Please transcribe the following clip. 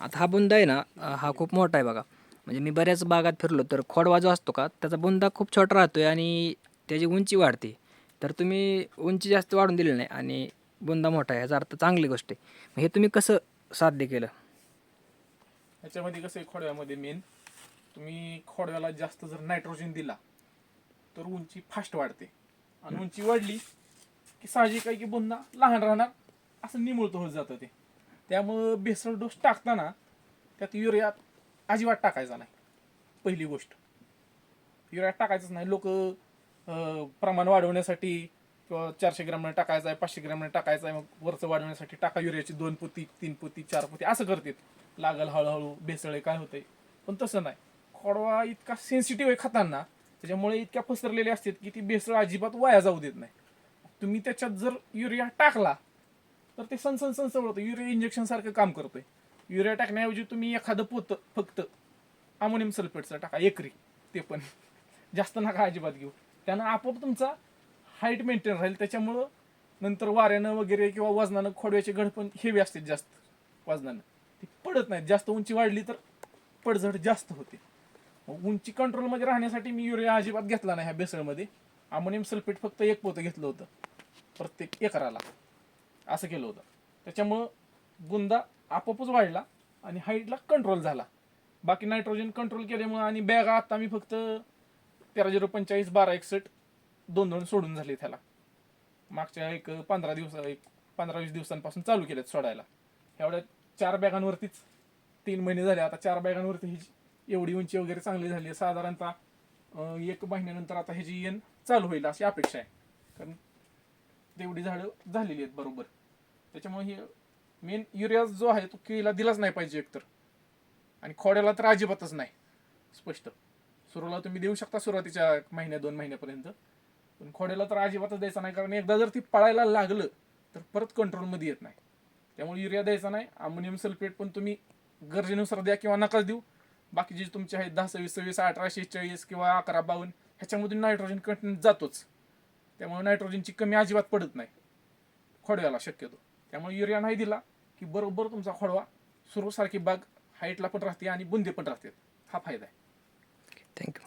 आता हा बुंदा आहे ना हा खूप मोठा आहे बघा. म्हणजे मी बऱ्याच बागात फिरलो तर खोडवा जो असतो का त्याचा बुंदा खूप छोटा आहे आणि त्याची उंची वाढते. तर तुम्ही उंची जास्त वाढून दिली नाही आणि बुंदा मोठा आहे याचा अर्थ चांगली गोष्ट आहे. मग हे तुम्ही कसं साध्य केलं? ह्याच्यामध्ये कसं आहे खोडव्यामध्ये मेन तुम्ही खोडव्याला जास्त जर नायट्रोजन दिला तर उंची फास्ट वाढते. आणि उंची वाढली की साहजिक आहे की बुंदा लहान राहणार असं निमुळत होत जातं ते. त्यामुळं भेसळ डोस टाकताना त्यात युरिया अजिबात टाकायचा नाही पहिली गोष्ट. युरिया टाकायचंच नाही. लोक प्रमाण वाढवण्यासाठी किंवा चारशे ग्रॅमने टाकायचं आहे पाचशे ग्रॅमने टाकायचं आहे मग वरचं वाढवण्यासाठी टाका युरियाची दोन पोती तीन पोती चार पोती असं करतात. लागल हळूहळू बेसळे काय होतंय. पण तसं नाही. खोडवा इतका सेन्सिटिव्ह आहे खाताना त्याच्यामुळे इतक्या पसरलेले असतात की ती भेसळ अजिबात वाया जाऊ देत नाही. तुम्ही त्याच्यात जर युरिया टाकला तर ते सनसन सनसवळ होतं. युरिया इंजेक्शन सारखं काम करतोय. युरिया टाकण्याऐवजी तुम्ही एखादं पोतं फक्त अमोनियम सल्फेटचं टाका एकरी. ते पण. जास्त नका अजिबात घेऊ. त्यानं आपोआप तुमचा हाईट मेंटेन राहील. त्याच्यामुळं नंतर वाऱ्यानं वगैरे किंवा वजनानं खोडव्याचे घड पण हेवी असते जास्त. वजनानं. ती पडत नाहीत. जास्त उंची वाढली तर पडझड जास्त होते. उंची कंट्रोलमध्ये राहण्यासाठी मी युरिया अजिबात घेतला नाही ह्या बेसळमध्ये अमोनियम सल्फेट फक्त एक पोतं घेतलं होतं. प्रत्येक एकराला. असं केलं होतं. त्याच्यामुळं बुंदा आपोआपच वाढला आणि हाईटला कंट्रोल झाला. बाकी नायट्रोजन कंट्रोल केल्यामुळं आणि बॅगा आता मी फक्त तेरा झिरो पंचेचाळीस बारा एकसष्ट दोन दोन सोडून झाले त्याला. मागच्या एक पंधरा दिवस एक पंधरा वीस दिवसांपासून चालू केलेत सोडायला. एवढ्या चार बॅगांवरतीच तीन महिने झाले. आता चार बॅगांवरती ह्याची एवढी उंची वगैरे चांगली झाली आहे. साधारणतः एक महिन्यानंतर आता ह्याची येण चालू होईल अशी अपेक्षा आहे. कारण तेवढी झाडं झालेली आहेत बरोबर. त्याच्यामुळे हे मेन युरिया जो आहे तो केळीला दिलाच नाही पाहिजे एकतर. आणि खोड्याला तर अजिबातच नाही. स्पष्ट. सुरुला तुम्ही देऊ शकता सुरुवातीच्या महिन्या दोन महिन्यापर्यंत. पण खोड्याला तर अजिबातच द्यायचा नाही कारण एकदा जर ती पळायला लागलं तर परत कंट्रोलमध्ये येत नाही. त्यामुळे युरिया द्यायचा नाही. अमोनियम सल्फेट पण तुम्ही गरजेनुसार द्या किंवा नकाच देऊ. बाकीचे जे तुमचे आहेत दहा सव्वीस सव्वीस अठराशे चाळीस किंवा अकरा बावन्न ह्याच्यामधून नायट्रोजन कंटेंट जातोच. त्यामुळे नायट्रोजनची कमी अजिबात पडत नाही. खोडव्याला शक्यतो. त्यामुळे युरिया नाही दिला की बरोबर तुमचा खोडवा सुरूसारखी बाग हाईटला पण राहते आणि बुंदे पण राहते. हा फायदा आहे. थँक्यू